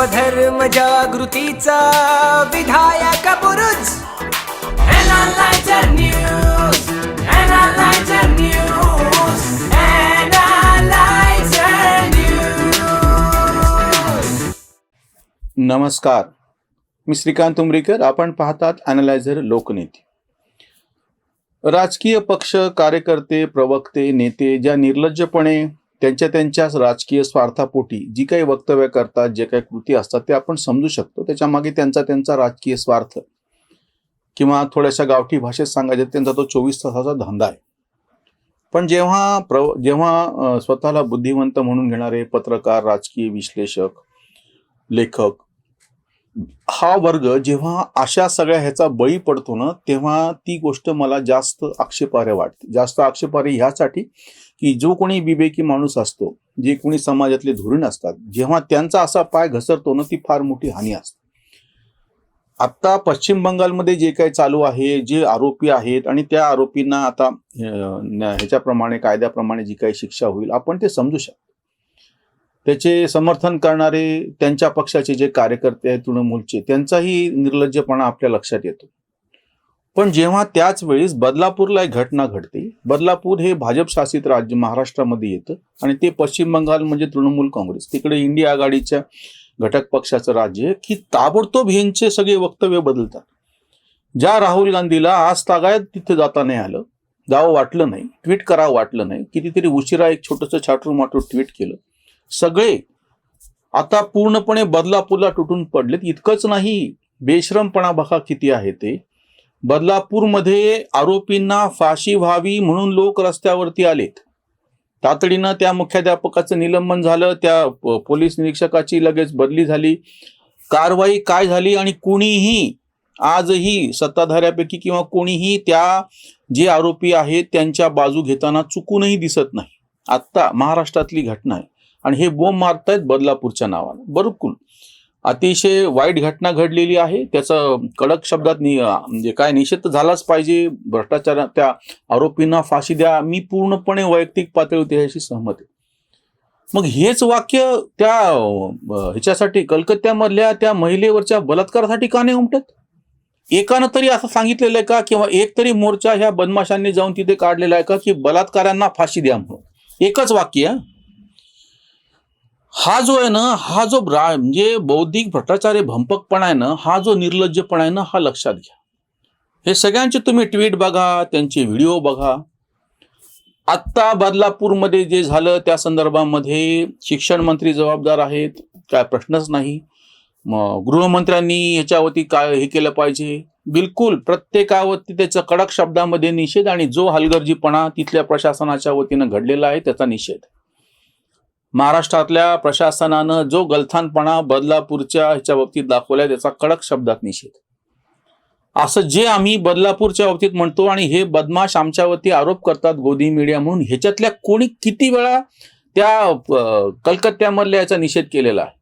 धर्म जागृतीचा विधायक बुरुज. नमस्कार. मी श्रीकांत उमरीकर. आपण पाहतात अनालायझर लोकनेते. राजकीय पक्ष कार्यकर्ते प्रवक्ते नेते ज्या निर्लज्जपणे त्यांच्या त्यांच्या राजकीय स्वार्थापोटी जी काही वक्तव्य करतात जे काही कृती असतात ते आपण समजू शकतो. त्याच्यामागे त्यांचा त्यांचा राजकीय स्वार्थ किंवा थोड्याशा गावठी भाषेत सांगायचं त्यांचा तो चोवीस तासाचा धंदा आहे. पण जेव्हा प्र जेव्हा स्वतःला बुद्धिवंत म्हणून घेणारे पत्रकार राजकीय विश्लेषक लेखक हा वर्ग जेव्हा अशा सगळ्या ह्याचा बळी पडतो ना तेव्हा ती गोष्ट मला जास्त आक्षेपार्ह वाटते. जास्त आक्षेपार्ह ह्यासाठी की जो कोणी विवेकी माणूस असतो जे कोणी समाजातले धोरण असतात जेव्हा त्यांचा असा पाय घसरतो ना ती फार मोठी हानी असते. आता पश्चिम बंगालमध्ये जे काही चालू आहे जे आरोपी आहेत आणि त्या आरोपींना आता ह्याच्याप्रमाणे कायद्याप्रमाणे जी काही शिक्षा होईल आपण ते समजू शकतो. त्याचे समर्थन करणारे त्यांच्या पक्षाचे जे कार्यकर्ते आहेत तृणमूलचे त्यांचाही निर्लज्जपणा आपल्या लक्षात येतो. पण जेव्हा त्याच वेळेस बदलापूरला एक घटना घडते बदलापूर हे भाजप शासित राज्य महाराष्ट्रामध्ये येतं आणि ते पश्चिम बंगाल म्हणजे तृणमूल काँग्रेस. तिकडे इंडिया आघाडीच्या घटक पक्षाचं राज्य आहे की ताबडतोब ह्यांचे सगळे वक्तव्य बदलतात. ज्या राहुल गांधीला आज तागायत तिथे जाता नाही आलं जावं वाटलं नाही ट्विट करावं वाटलं नाही कितीतरी उशिरा एक छोटंसं छाटून माटू ट्विट केलं. सगळे आता पूर्णपणे बदलापूरला तुटून पडलेत. इतकंच नाही बेश्रमपणा बघा किती आहे ते. बदलापूरमध्ये आरोपींना फाशी व्हावी म्हणून लोक रस्त्यावरती आलेत. तातडीनं त्या मुख्याध्यापकाचं निलंबन झालं त्या पोलीस निरीक्षकाची लगेच बदली झाली. कारवाई काय झाली आणि कुणीही आजही सत्ताधाऱ्यापैकी किंवा कोणीही त्या जे आरोपी आहेत त्यांच्या बाजू घेताना चुकूनही दिसत नाही. आत्ता महाराष्ट्रातली घटना आहे. आणि हे बोंब मारतायत बदलापूरच्या नावानं. बरोबर अतिशय वाईट घटना घडलेली आहे. त्याचं कडक शब्दात म्हणजे काय निषेध झालाच पाहिजे. भ्रष्टाचार त्या आरोपींना फाशी द्या. मी पूर्णपणे वैयक्तिक पातळीवर त्याच्याशी सहमत आहे. मग हेच वाक्य त्या ह्याच्यासाठी कलकत्त्यामधल्या त्या महिलेवरच्या बलात्कारासाठी का नाही उमटत? एकानं तरी असं सांगितलेलं आहे का? किंवा एक तरी मोर्चा ह्या बदमाशांनी जाऊन तिथे काढलेला आहे का? की बलात्कारांना फाशी द्या म्हणून. एकच वाक्य आहे. हा जो आहे ना हा जो ब्रा म्हणजे बौद्धिक भ्रष्टाचार्य भंपकपणा आहे ना हा जो निर्लज्जपणा आहे ना हा लक्षात घ्या. हे सगळ्यांचे तुम्ही ट्विट बघा त्यांचे व्हिडिओ बघा. आत्ता बदलापूरमध्ये जे झालं त्या संदर्भामध्ये शिक्षण मंत्री जबाबदार आहेत काय प्रश्नच नाही. मग गृहमंत्र्यांनी ह्याच्यावरती काय हे केलं पाहिजे? बिलकुल प्रत्येकावरती त्याचा कडक शब्दामध्ये निषेध आणि जो हलगर्जीपणा तिथल्या प्रशासनाच्या वतीनं घडलेला आहे त्याचा निषेध. महाराष्ट्रातल्या प्रशासनानं जो गलथानपणा बदलापूरच्या ह्याच्या बाबतीत दाखवलाय त्याचा कडक शब्दात निषेध. असं जे आम्ही बदलापूरच्या बाबतीत म्हणतो आणि हे बदमाश आमच्यावरती आरोप करतात गोदी मीडिया म्हणून ह्याच्यातल्या कोणी किती वेळा त्या कलकत्त्यामधल्या याचा निषेध केलेला आहे?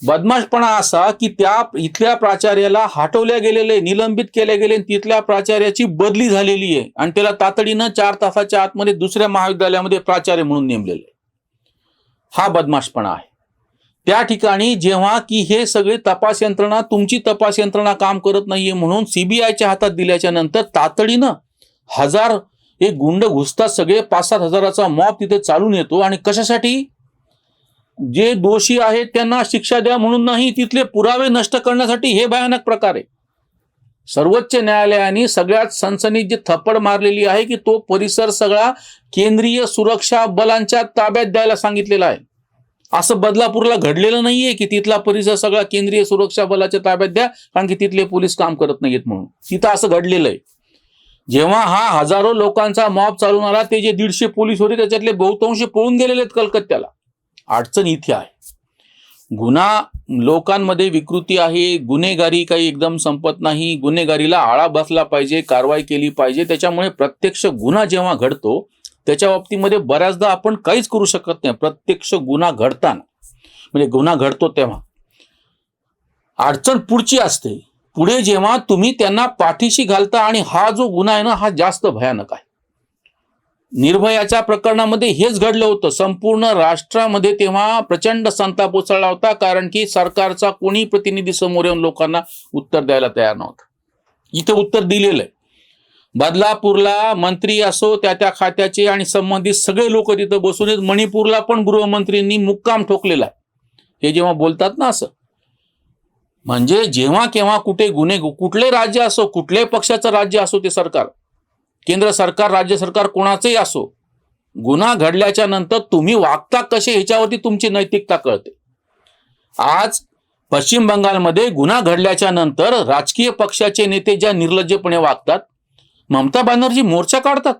बदमाशपणा असा की त्या इथल्या प्राचार्याला हटवल्या गेलेले निलंबित केले गेले तिथल्या प्राचार्याची बदली झालेली आहे. आणि त्याला तातडीनं चार तासाच्या आतमध्ये दुसऱ्या महाविद्यालयामध्ये प्राचार्य म्हणून नेमलेले हा बदमाशपणा आहे. त्या ठिकाणी जेव्हा की हे सगळे तपास यंत्रणा तुमची तपास यंत्रणा काम करत नाहीये म्हणून सीबीआयच्या हातात दिल्याच्या नंतर तातडीनं हजार हे गुंड घुसतात सगळे पाच सात हजाराचा मॉब तिथे चालून येतो आणि कशासाठी? जे दोषी आहेत त्यांना शिक्षा द्या म्हणून नाही तिथले पुरावे नष्ट करण्यासाठी हे भयानक प्रकार आहे. सर्वोच्च न्यायालयाने सगळ्यात सनसनीत जी थप्पड मारलेली आहे की तो परिसर सगळा केंद्रीय सुरक्षा बलांच्या ताब्यात द्यायला सांगितलेला आहे. असं बदलापूरला घडलेलं नाहीये की तिथला परिसर सगळा केंद्रीय सुरक्षा बलाच्या ताब्यात द्या कारण की तिथले पोलीस काम करत नाहीयेत म्हणून. तिथं असं घडलेलं आहे. जेव्हा हा हजारो लोकांचा मॉब चालून आला ते जे दीडशे पोलीस होते त्याच्यातले बहुतांश पळून गेलेले आहेत कलकत्त्याला. अडचण इथे आहे. गुन्हा लोकांमध्ये विकृती आहे गुन्हेगारी काही एकदम संपत नाही गुन्हेगारीला आळा बसला पाहिजे कारवाई केली पाहिजे. त्याच्यामुळे प्रत्यक्ष गुन्हा जेव्हा घडतो त्याच्या बाबतीमध्ये बऱ्याचदा आपण काहीच करू शकत नाही. प्रत्यक्ष गुन्हा घडताना. म्हणजे गुन्हा घडतो तेव्हा. अडचण पुढची असते. पुढे जेव्हा तुम्ही त्यांना पाठीशी घालता आणि हा जो गुन्हा आहे ना हा जास्त भयानक आहे. निर्भयाच्या प्रकरणामध्ये हेच घडलं होतं. संपूर्ण राष्ट्रामध्ये तेव्हा प्रचंड संताप उसळला होता कारण की सरकारचा कोणी प्रतिनिधी समोर येऊन लोकांना उत्तर द्यायला तयार नव्हतं. इथं उत्तर दिलेलं आहे बदलापूरला मंत्री असो त्या त्या खात्याचे आणि संबंधित सगळे लोक तिथं बसून आहेत. मणिपूरला पण गृहमंत्रींनी मुक्काम ठोकलेला आहे. हे जेव्हा बोलतात ना असं. म्हणजे जेव्हा केव्हा कुठे गुन्हे कुठले राज्य असो कुठल्याही पक्षाचं राज्य असो ते सरकार. केंद्र सरकार राज्य सरकार कोणाचंही असो गुन्हा घडल्याच्या नंतर तुम्ही वागता कसे ह्याच्यावरती तुमची नैतिकता कळते. आज पश्चिम बंगालमध्ये गुन्हा घडल्याच्या नंतर राजकीय पक्षाचे नेते ज्या निर्लज्जपणे वागतात ममता बॅनर्जी मोर्चा काढतात.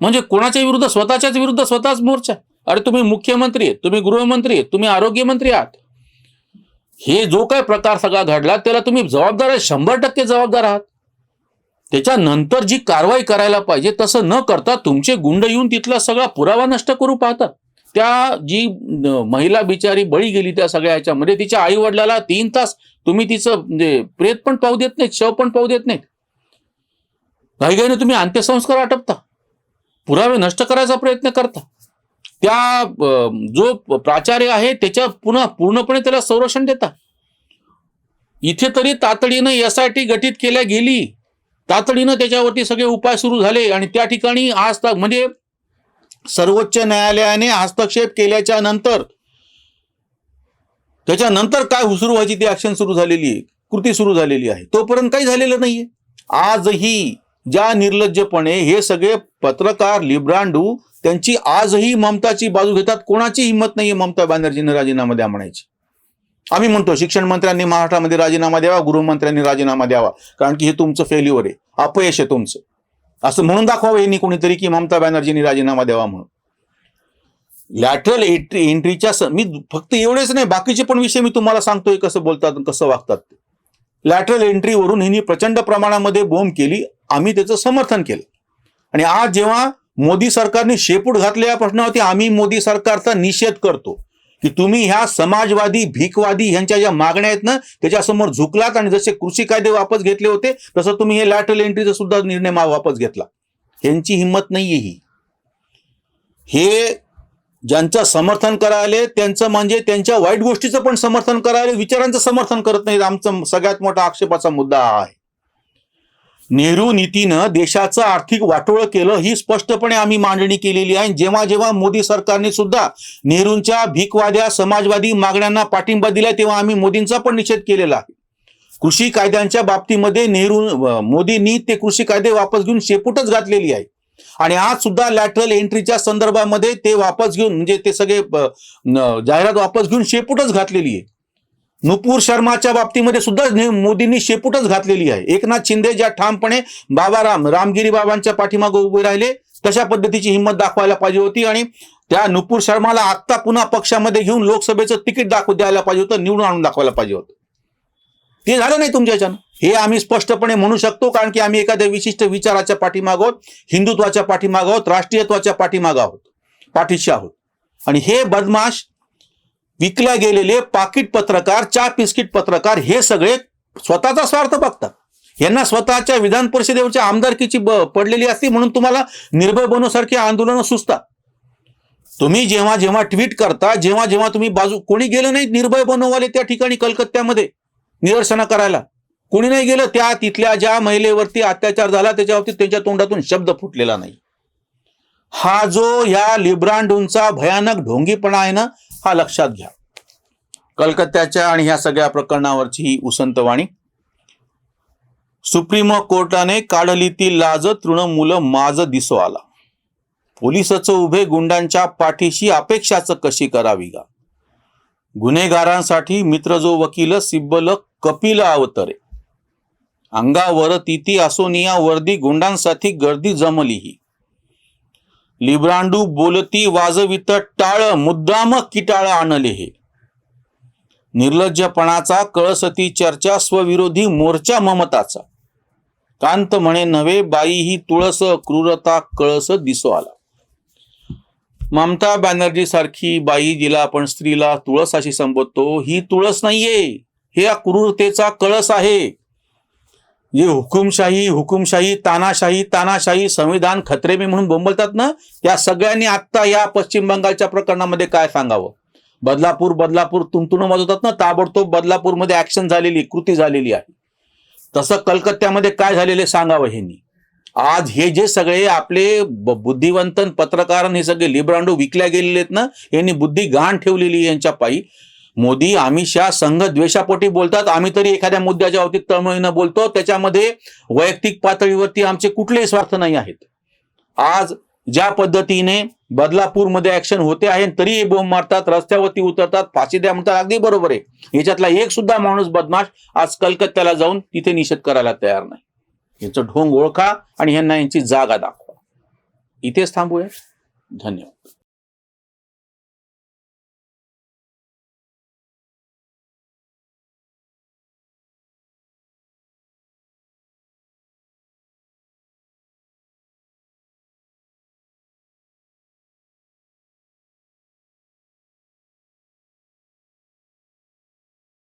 म्हणजे कोणाच्या विरुद्ध? स्वतःच्याच विरुद्ध स्वतःच मोर्चा. अरे तुम्ही मुख्यमंत्री आहेत तुम्ही गृहमंत्री आहेत तुम्ही आरोग्यमंत्री आहात. हे जो काही प्रकार सगळा घडला त्याला तुम्ही जबाबदार आहे शंभर टक्के जबाबदार आहात. त्याच्यानंतर जी कारवाई करायला पाहिजे तसं न करता तुमचे गुंड येऊन तिथला सगळा पुरावा नष्ट करू पाहतात. त्या जी महिला बिचारी बळी गेली त्या सगळ्या ह्याच्यामध्ये तिच्या आई वडिलाला तीन तास तुम्ही तिचं म्हणजे प्रेत पण पाहू देत नाहीत शव पण पाहू देत नाहीत. काही तुम्ही अंत्यसंस्कार आटपता. पुरावे नष्ट करायचा प्रयत्न करता. त्या जो प्राचार्य आहे त्याच्या पुन्हा पूर्णपणे त्याला संरक्षण देता. इथे तरी तातडीनं एस आय टी गठीत केल्या गेली. तातडीनं त्याच्यावरती सगळे उपाय सुरू झाले आणि त्या ठिकाणी आज म्हणजे सर्वोच्च न्यायालयाने हस्तक्षेप केल्याच्यानंतर त्याच्यानंतर काय हुसरू व्हायची ती ऍक्शन सुरू झालेली आहे कृती सुरू झालेली आहे. तोपर्यंत काही झालेलं नाहीये. आजही ज्या निर्लज्जपणे हे सगळे पत्रकार लिब्रांडू त्यांची आजही ममताची बाजू घेतात कोणाची हिंमत नाहीये ममता बॅनर्जीने राजीनामा द्या म्हणायची. आम्ही म्हणतो शिक्षण मंत्र्यांनी महाराष्ट्रामध्ये राजीनामा द्यावा गृहमंत्र्यांनी राजीनामा द्यावा. कारण की हे तुमचं फेल्युअर आहे. अपयश आहे तुमचं. असं म्हणून दाखवावं यांनी कोणीतरी की ममता बॅनर्जींनी राजीनामा द्यावा म्हणून. लॅटरल एंट्री एंट्रीच्या मी फक्त एवढेच नाही बाकीचे पण विषय मी तुम्हाला सांगतोय कसं बोलतात कसं वागतात ते. लॅटरल एंट्रीवरून हिनी प्रचंड प्रमाणामध्ये बोंब केली आम्ही त्याचं समर्थन केलं. आणि आज जेव्हा मोदी सरकारने शेपूट घातले या प्रश्नावरती आम्ही मोदी सरकारचा निषेध करतो. की तुम्ही ह्या समाजवादी भीकवादी ह्यांच्या ज्या मागण्या आहेत ना त्याच्यासमोर झुकलात आणि जसे कृषी कायदे वापस घेतले होते तसं तुम्ही हे लॅटरल एंट्रीचा सुद्धा निर्णय वापस घेतला. ह्यांची हिंमत नाहीये ही. हे ज्यांचं समर्थन करायले त्यांचं म्हणजे त्यांच्या वाईट गोष्टीचं पण समर्थन करायला विचारांचं समर्थन करत नाहीत. आमचं सगळ्यात मोठा आक्षेपाचा मुद्दा हा आहे. नेहरू नीतीनं देशाचं आर्थिक वाटोळं केलं ही स्पष्टपणे आम्ही मांडणी केलेली आहे. जेव्हा जेव्हा मोदी सरकारने सुद्धा नेहरूंच्या भीकवाद्या समाजवादी मागण्यांना पाठिंबा दिला तेव्हा आम्ही मोदींचा पण निषेध केलेला आहे. कृषी कायद्यांच्या बाबतीमध्ये नेहरू मोदींनी ते कृषी कायदे वापस घेऊन शेपूटच घातलेली आहे. आणि आज सुद्धा लॅटरल एंट्रीच्या संदर्भामध्ये ते वापस घेऊन म्हणजे ते सगळे जाहिरात वापस घेऊन शेपूटच घातलेली आहे. नुपूर शर्माच्या बाबतीमध्ये सुद्धा मोदींनी शेपूटच घातलेली आहे. एकनाथ शिंदे ज्या ठामपणे बाबा राम रामगिरी बाबांच्या पाठीमागे उभे राहिले तशा पद्धतीची हिंमत दाखवायला पाहिजे होती आणि त्या नुपूर शर्माला आत्ता पुन्हा पक्षामध्ये घेऊन लोकसभेचं तिकीट दाखवू द्यायला पाहिजे होतं निवडून आणून दाखवायला पाहिजे होतं. ते झालं नाही तुमच्या हे आम्ही स्पष्टपणे म्हणू शकतो कारण की आम्ही एखाद्या विशिष्ट विचाराच्या पाठीमाग आहोत हिंदुत्वाच्या पाठीमाग आहोत राष्ट्रीयत्वाच्या पाठीमाग आहोत पाठीशी आहोत. आणि हे बदमाश विकल्या गेलेले पाकिट पत्रकार चा बिस्किट पत्रकार हे सगळे स्वतःचा स्वार्थ बघतात. यांना स्वतःच्या विधान परिषदेवरच्या आमदारकीची पडलेली असते म्हणून तुम्हाला निर्भय बनवसारखी आंदोलनं सुचतात. तुम्ही जेव्हा जेव्हा ट्विट करता जेव्हा जेव्हा तुम्ही बाजू कोणी गेलं नाही निर्भय बनववाले त्या ठिकाणी कलकत्त्यामध्ये निदर्शनं करायला. कोणी नाही गेलं त्या तिथल्या ज्या महिलेवरती अत्याचार झाला त्याच्यावरती त्यांच्या तोंडातून शब्द फुटलेला नाही. हा जो ह्या लिब्रांडूंचा भयानक ढोंगीपणा आहे ना हा लक्षात घ्या. कलकत्त्याच्या आणि ह्या सगळ्या प्रकरणावरची ही उसंतवाणी सुप्रीम कोर्टाने काढली ती लाज तृणमूल माज दिसो आला. पोलिसाचं उभे गुंडांच्या पाठीशी अपेक्षाच कशी करावी गा? गुन्हेगारांसाठी मित्र जो वकील सिब्बल कपिल अवतरे. अंगावर तिथी असोनिया वर्दी गुंडांसाठी गर्दी जमली ही लिब्रांडू बोलती वाजवित टाळ मुद्दाम किटाळ आणले हे. निर्लज्जपणाचा कळसती चर्चा स्वविरोधी मोर्चा ममताचा. कांत म्हणे नव्हे बाई ही तुळस क्रूरता कळस दिसो आला. ममता बॅनर्जी सारखी बाई जिला आपण स्त्रीला तुळस अशी संबोधतो ही तुळस नाहीये. हे या क्रूरतेचा कळस आहे. जे हुकुमशाही हुकुमशाही तानाशाही तानाशाही संविधान खत्रेबी म्हणून बोंबलतात ना? या सगळ्यांनी आत्ता या पश्चिम बंगालच्या प्रकरणामध्ये काय सांगावं? बदलापूर बदलापूर तुमतुणं वाजवतात ना? ताबडतोब बदलापूरमध्ये ऍक्शन झालेली कृती झालेली आहे. तसं कलकत्त्यामध्ये काय झालेले सांगावं ह्यांनी? आज हे जे सगळे आपले बुद्धिवंतन पत्रकार हे सगळे लिब्रांडो विकल्या गेलेले आहेत ना? यांनी बुद्धी घाण ठेवलेली यांच्या पायी. मोदी अमित शहा संघ द्वेषापोटी बोलतात. आम्ही तरी एखाद्या मुद्द्याच्या बाबतीत तळमळीनं बोलतो. त्याच्यामध्ये वैयक्तिक पातळीवरती आमचे कुठलेही स्वार्थ नाही आहेत. आज ज्या पद्धतीने बदलापूरमध्ये ऍक्शन होते आहे तरी हे बोंब मारतात रस्त्यावरती उतरतात फाशी द्या म्हणतात अगदी बरोबर आहे. याच्यातला एक सुद्धा माणूस बदमाश आज कलकत्त्याला जाऊन तिथे निषेध करायला तयार नाही. यांचं ढोंग ओळखा आणि ह्यांना यांची जागा दाखवा. इथेच थांबूया. धन्यवाद.